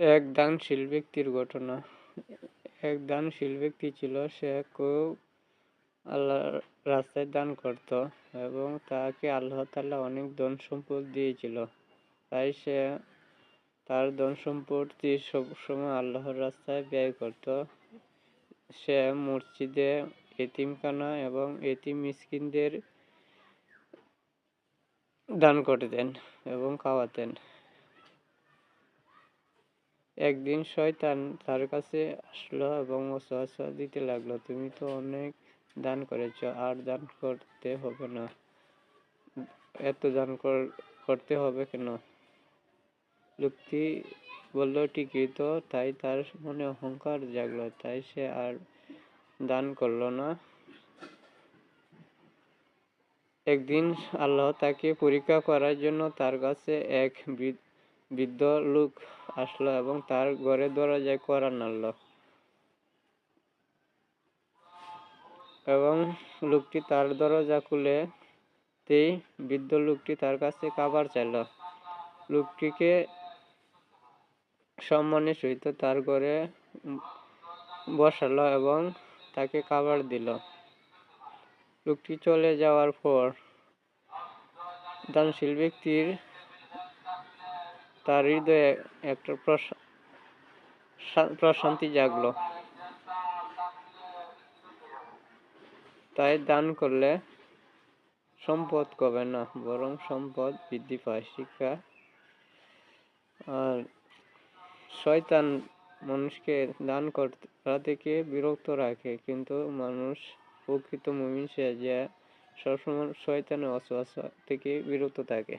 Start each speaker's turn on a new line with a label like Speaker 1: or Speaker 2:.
Speaker 1: এক দানশীল ব্যক্তির ঘটনা। এক দানশীল ব্যক্তি ছিল, সে খুব আল্লাহর রাস্তায় দান করত এবং তাকে আল্লাহ তাআলা অনেক ধন সম্পদ দিয়েছিল। তাই সে তার ধন সম্পত্তি সবসময় আল্লাহর রাস্তায় ব্যয় করত। সে মসজিদে এতিমখানা এবং এতিম মিসকিনদের দান করতেন এবং খাওয়াতেন। একদিন শয়তান তার কাছে আসলো এবং ওয়াসওয়াসা দিতে লাগল, তুমি তো অনেক দান করেছ, আর দান করতে হবে না। এত দান করতে হবে কেন? লোকটি বলল, ঠিকই তো, তাই তার মনে অহংকার জাগলো, তাই সে আর দান করল না। একদিন আল্লাহ তাকে পরীক্ষা করার জন্য তার কাছে এক বৃদ্ধ লোক আসলো এবং তার ঘরে দরজায় করা নাড়ল। এবং লোকটি তার দরজা খুলে তেই বৃদ্ধ লোকটি তার কাছে খাবার চাইল। লোকটিকে সম্মানের সহিত তার ঘরে বসালো এবং তাকে খাবার দিল। লোকটি চলে যাওয়ার পর দানশীল ব্যক্তির তার হৃদয়ে একটা প্রশান্তি জাগলো। তাই দান করলে সম্পদ কবে না, বরং সম্পদ বৃদ্ধি পায়, শিক্ষা। আর শয়তান মানুষকে দান করা থেকে বিরক্ত রাখে, কিন্তু মানুষ, প্রকৃত মুমিন সে যে সবসময় শয়তানের অসুয়াশা থেকে বিরত থাকে।